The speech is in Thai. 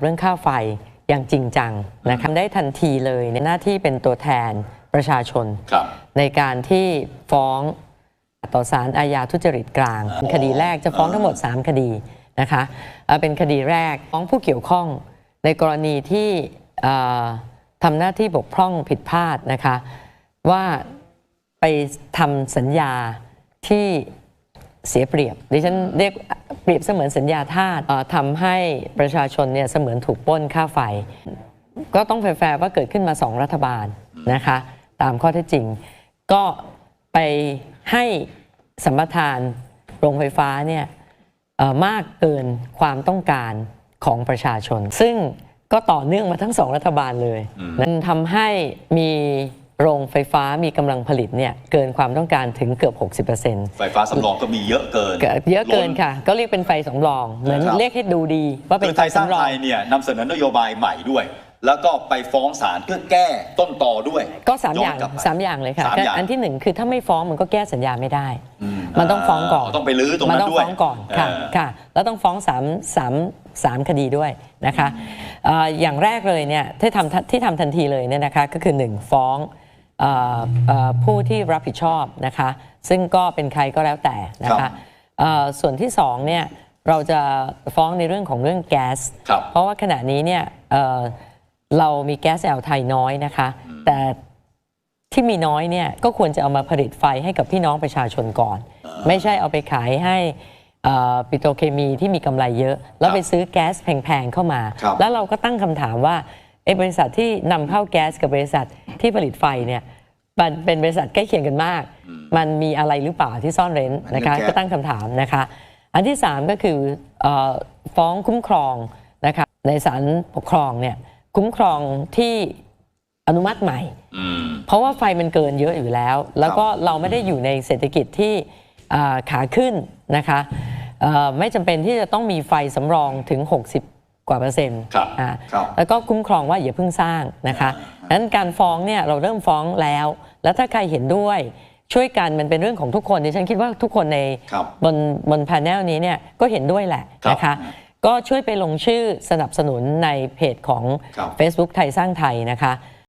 เรื่องค่าไฟอย่างจริงจังนะคะได้ทันทีเลยในหน้าที่เป็นตัวแทนประชาชนครับในการที่ฟ้องต่อศาลอาญาทุจริตกลางอ๋อคดีแรกจะฟ้องทั้งหมด 3 คดีนะคะเอ่อเป็นคดีแรกฟ้องผู้เกี่ยวข้อง ในกรณีที่เอ่อทำหน้าที่บกพร่องผิดพลาดนะคะว่าไปทำสัญญาที่ เสียเปรียบ ดิฉันเรียกเปรียบเสมือนสัญญาทาสเอ่อทำให้ประชาชนเนี่ยเสมือนถูกปล้นค่าไฟ ก็ต้องแฟร์ๆว่าเกิดขึ้นมาสองรัฐบาลนะคะ ตามข้อเท็จจริง ก็ไปให้สัมปทานโรงไฟฟ้าเนี่ยเอ่อมากเกินความต้องการของประชาชน ซึ่งก็ต่อเนื่องมาทั้งสองรัฐบาลเลยอืมนั่นทำให้มี โรงไฟฟ้ามีกำลังผลิตเนี่ยเกินความต้องการถึงเกือบ 60%ไฟฟ้าสำรองก็มีเยอะเกินเยอะเกินล้ค่ะ ก็เรียกเป็นไฟสำรอง เหมือนครับเรียกให้ดูดีว่าเป็คืนอไฟไทยสร้างสำรอไทงยเนี่ยนำเสนอนโยบายใหม่ด้วยแล้วก็ไปฟ้องศาลเพื่อแก้ต้นตอด้วย ก็สามอย่างย้นกลับไปสามอย่างเลยค่ะสามอย่างอันที่หนึ่งคือถ้าไม่ฟ้องมันก็แก้สัญญาไม่ได้อืมันต้องฟ้องก่อนต้องไปรื้อตรงมันั้นต้องด้วยฟ้องก่อนค่ะเออค่ะ แล้วต้องฟ้องสามสามสามคดีด้วยนะคะเอ่ออย่างแรกเลยเนี่ยที่ทำที่ทำทันทีเลยเนี่ยนะคะก็คือหนึ่งฟ้องเอ่อเอ่อ ผู้ที่รับผิดชอบนะคะ ซึ่งก็เป็นใครก็แล้วแต่นะครัคะบเอ่อส่วนที่สองเนี่ยเราจะฟ้องในเรื่องของเรื่องแก๊สครับเพราะว่าขณะนี้เนี่ยเอ่อเรามีแก๊สแอลไทยน้อยนะคะ แต่ที่มีน้อยเนี่ยก็ควรจะเอามาผลิตไฟให้กับพี่น้องประชาชนก่อน ไม่ใช่เอาไปขายให้เอ่อปิโตรเคมีที่มีกำไรเยอะ แล้วไปซื้อแก๊สแพงๆเข้ามาครับแล้วเราก็ตั้งคำถามว่าไอ้ บริษัทที่นำเข้าแก๊สกับบริษัทที่ผลิตไฟเนี่ยมันเป็นบริษัทใกล้เคียงกันมาก มันมีอะไรหรือเปล่าที่ซ่อนเร้นนะคะเรื่องแก๊สก็ตั้งคำถามนะคะ อันที่ 3 ก็คือเออฟ้องคุ้มครองนะคะในศาลปกครองเนี่ยคุ้มครองที่อนุมัติใหม่อืมเพราะว่าไฟมันเกินเยอะอยู่แล้ว แล้วก็เราไม่ได้อยู่ในเศรษฐกิจที่อ่าขาขึ้นนะคะเอ่อไม่จำเป็นที่จะต้องมีไฟสำรองถึง 60 กว่าเปอร์เซ็นต์ครับอ่าครับ แล้วก็คุ้มครองว่าอย่าเพิ่งสร้างนะคะนั้นการฟ้องเนี่ยเราเริ่มฟ้องแล้ว แล้วถ้าใครเห็นด้วยช่วยกันมันเป็นเรื่องของทุกคนดิฉันคิดว่าทุกคนในครับบนบนพาแนลนี้เนี่ยก็เห็นด้วยแหละครับนะคะ ก็ช่วยไปลงชื่อสนับสนุนในเพจของ ครับ Facebook ไทยสร้างไทยนะคะ